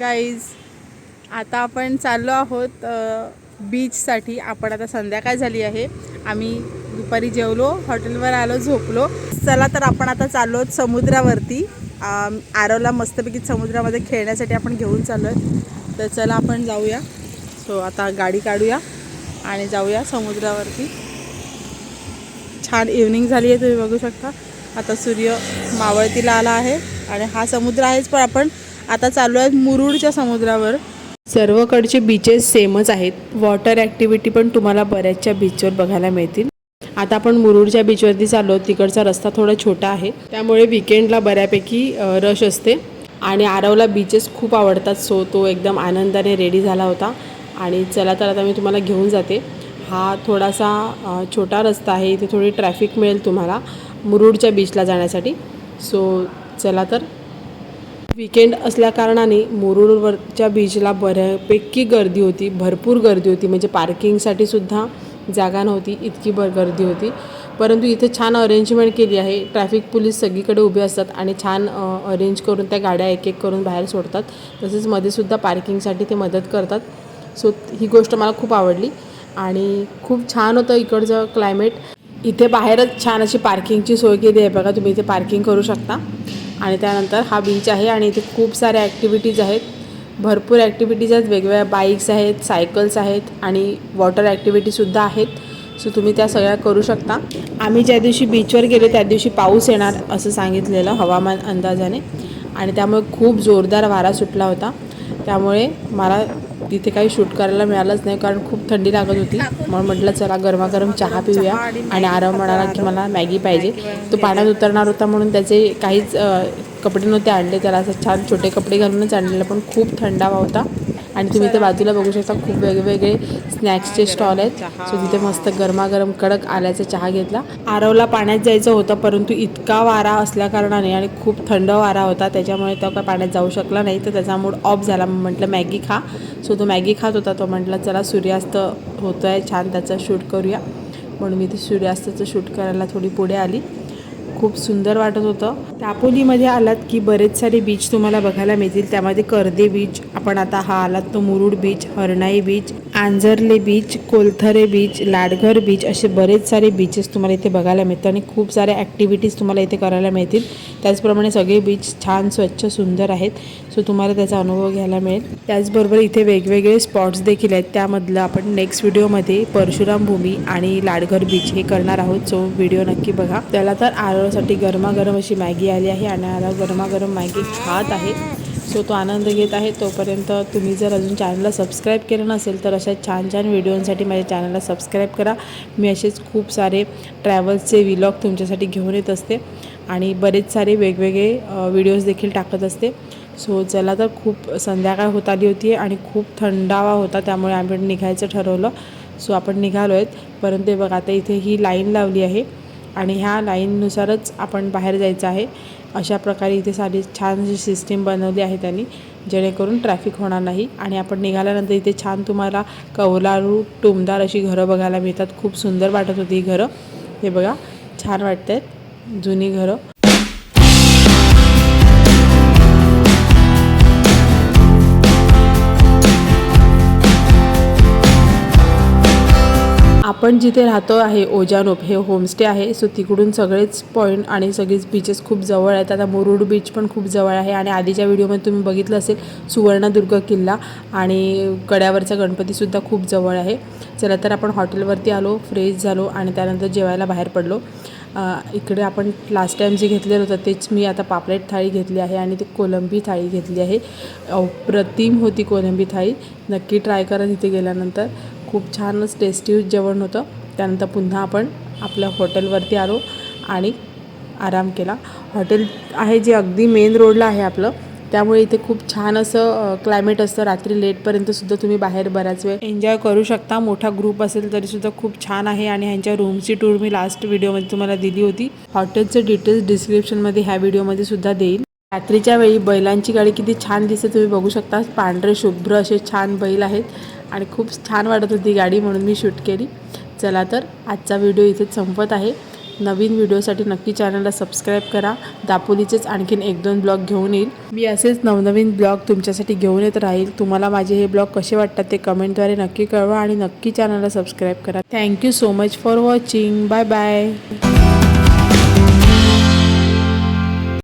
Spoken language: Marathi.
गाईज आता आपण चाललो आहोत बीचसाठी आपण आता संध्याकाळ झाली आहे. आम्ही दुपारी जेवलो हॉटेलवर आलो झोपलो. चला तर आपण आता चाललो आहोत समुद्रावरती. आरवला मस्तपैकी समुद्रामध्ये खेळण्यासाठी आपण घेऊन चाललो आहे तर चला आपण जाऊया. सो आता गाडी काढूया आणि जाऊया समुद्रावरती. छान इव्हनिंग झाली आहे तुम्ही बघू शकता. आता सूर्य मावळतीला आला आहे आणि हा समुद्र आहेच पण आपण आता चालू आहेत मुरुडच्या समुद्रावर. सर्वकडचे बीचेस सेमच आहेत. वॉटर ॲक्टिव्हिटी पण तुम्हाला बऱ्याचशा बीचवर बघायला मिळतील. आता आपण मुरुडच्या बीचवरती चाललो तिकडचा रस्ता थोडा छोटा आहे. त्यामुळे विकेंडला बऱ्यापैकी रश असते. आणि आरवला बीचेस खूप आवडतात. सो तो एकदम आनंदाने रेडी झाला होता. आणि चला तर आता मी तुम्हाला घेऊन जाते. हा थोडासा छोटा रस्ता आहे. इथे थोडी ट्रॅफिक मिळेल तुम्हाला मुरुडच्या बीचला जाण्यासाठी. सो चला तर. विकेंड असल्याकारणाने मुरुडवरच्या बीचला बऱ्यापैकी गर्दी होती भरपूर गर्दी होती. म्हणजे पार्किंगसाठी सुद्धा जागा नव्हती इतकी बर गर्दी होती. परंतु इथे छान अरेंजमेंट केली आहे. ट्रॅफिक पोलीस सगळीकडे उभे असतात आणि छान अरेंज करून त्या गाड्या एक एक करून बाहेर सोडतात. तसेच मध्ये सुद्धा पार्किंगसाठी ते मदत करतात. सो ही गोष्ट मला खूप आवडली आणि खूप छान होतं इकडचं क्लायमेट इथे बाहेरच छान अशी पार्किंगची सोय केली आहे बघा. तुम्ही इथे पार्किंग करू शकता. आणि त्यानंतर हा बीच आहे आणि इथे खूप साऱ्या ॲक्टिव्हिटीज आहेत. भरपूर ॲक्टिव्हिटीज आहेत. वेगवेगळ्या बाईक्स आहेत सायकल्स आहेत आणि वॉटर ॲक्टिव्हिटीसुद्धा आहेत. सो तुम्ही त्या सगळ्या करू शकता. आम्ही ज्या दिवशी बीचवर गेलो त्या दिवशी पाऊस येणार असं सांगितलेलं हवामान अंदाजाने. आणि त्यामुळे खूप जोरदार वारा सुटला होता. त्यामुळे मला तिथे काही शूट करायला मिळालंच नाही कारण खूप थंडी लागत होती. म्हणून म्हटलं चला गरमागरम चहा पिऊया. आणि आराम म्हणाला की मला मॅगी पाहिजे. तो पाण्यात उतरणार होता म्हणून त्याचे काहीच कपडे नव्हते आणले. त्याला असं छान छोटे कपडे घालूनच आणलेलं पण खूप थंडावा होता. आणि तुम्ही ते बाजूला बघू शकता खूप वेगवेगळे स्नॅक्सचे स्टॉल आहेत. सो तिथे मस्त गरमागरम कडक आल्याचा चहा घेतला. आरवला पाण्यात जायचं होतं परंतु इतका वारा असल्याकारणाने आणि खूप थंड वारा होता त्याच्यामुळे तो काय पाण्यात जाऊ शकला नाही. तर त्याचा मूड ऑफ झाला. म्हटलं मॅगी खा. सो तो मॅगी खात होता. तो म्हटलं चला सूर्यास्त होतो आहे छान त्याचं शूट करूया. म्हणून मी ते सूर्यास्ताचं शूट करायला थोडी पुढे आली. खूप सुंदर वाटत होतं. दापोलीमध्ये आलात की बरेच सारे बीच तुम्हाला बघायला मिळतील. त्यामध्ये कर्दे बीच आपण आता हा आलात तो Murud beach Harnai beach Anjarle beach Kolthare beach Ladghar beach असे बरेच सारे बीचेस तुम्हाला इथे बघायला मिळतात आणि खूप साऱ्या ॲक्टिव्हिटीज तुम्हाला इथे करायला मिळतील. त्याचप्रमाणे सगळे बीच छान स्वच्छ सुंदर आहेत. सो तुम्हाला त्याचा अनुभव घ्यायला मिळेल. त्याचबरोबर इथे वेगवेगळे स्पॉट्स देखील आहेत. त्यामधलं आपण नेक्स्ट व्हिडिओमध्ये परशुराम भूमी आणि लाडघर बीच हे करणार आहोत. सो व्हिडिओ नक्की बघा. त्याला तर सर्वांसाठी गरमागरम अशी मॅगी आली आहे आणि आता गरमागरम मॅगी खात आहे. सो तो आनंद घेत आहे. तोपर्यंत तुम्ही जर अजून चॅनलला सबस्क्राईब केलं नसेल तर अशा छान छान व्हिडिओंसाठी माझ्या चॅनलला सबस्क्राईब करा. मी असेच खूप सारे ट्रॅव्हल्सचे विलॉग तुमच्यासाठी घेऊन येत असते आणि बरेच सारे वेगवेगळे व्हिडिओज देखील टाकत असते. सो चला तर खूप संध्याकाळ होत आली होती आणि खूप थंडावा होता त्यामुळे आम्ही निघायचं ठरवलं. सो आपण निघालो आहेत परंतु बघा आता इथे ही लाईन लावली आहे. आणि ह्या लाईननुसारच आपण बाहेर जायचं आहे. अशा प्रकारे इथे सारी छान अशी सिस्टीम बनवली आहे त्यांनी जेणेकरून ट्रॅफिक होणार नाही. आणि आपण निघाल्यानंतर इथे छान तुम्हाला कौलारू टुमदार अशी घरं बघायला मिळतात. खूप सुंदर वाटत होती ही घरं. हे बघा छान वाटत आहेत जुनी घरं. आपण जिथे राहतो आहे ओजानोप हे होमस्टे आहे. सो तिकडून सगळेच पॉईंट आणि सगळेच बीचेस खूप जवळ आहेत. आता मुरुड बीच पण खूप जवळ आहे. आणि आधीच्या व्हिडिओमध्ये तुम्ही बघितलं असेल सुवर्णदुर्ग किल्ला आणि कड्यावरचा गणपतीसुद्धा खूप जवळ आहे. चला तर आपण हॉटेलवरती आलो फ्रेश झालो आणि त्यानंतर जेवायला बाहेर पडलो. इकडे आपण लास्ट टाईम जे घेतलेलं होतं तेच मी आता पापलेट थाळी घेतली आहे आणि ती कोलंबी थाळी घेतली आहे. अप्रतिम होती कोलंबी थाळी. नक्की ट्राय करा तिथे गेल्यानंतर. खूप छानच टेस्टी जेवण होतं. त्यानंतर पुन्हा आपण आपल्या हॉटेलवरती आलो आणि आराम केला. हॉटेल आहे जे अगदी मेन रोडला आहे आपलं. त्यामुळे इथे खूप छान असं क्लायमेट असतं. रात्री लेटपर्यंतसुद्धा तुम्ही बाहेर बराच वेळ एन्जॉय करू शकता. मोठा ग्रुप असेल तरीसुद्धा खूप छान आहे आणि ह्यांच्या रूमची टूर मी लास्ट व्हिडिओमध्ये तुम्हाला दिली होती. हॉटेलचे डिटेल्स डिस्क्रिप्शनमध्ये ह्या व्हिडिओमध्ये सुद्धा देईल. रात्रीच्या वेळी बैलांची गाडी किती छान दिसते तुम्ही बघू शकता. पांढरे शुभ्र असे छान बैल आहेत. आणि खूप छान वाटत होती गाडी म्हणून मी शूट केली. चला तर आजचा व्हिडिओ इथेच संपत आहे. नवीन व्हिडिओसाठी नक्की चॅनलला सबस्क्राईब करा. दापोलीचेच आणखीन एक दोन ब्लॉग घेऊन येईल. मी असेच नवनवीन ब्लॉग तुमच्यासाठी घेऊन येत राहील. तुम्हाला माझे हे ब्लॉग कसे वाटतात ते कमेंटद्वारे नक्की कळवा आणि नक्की चॅनलला सबस्क्राईब करा. Thank you so much for watching bye bye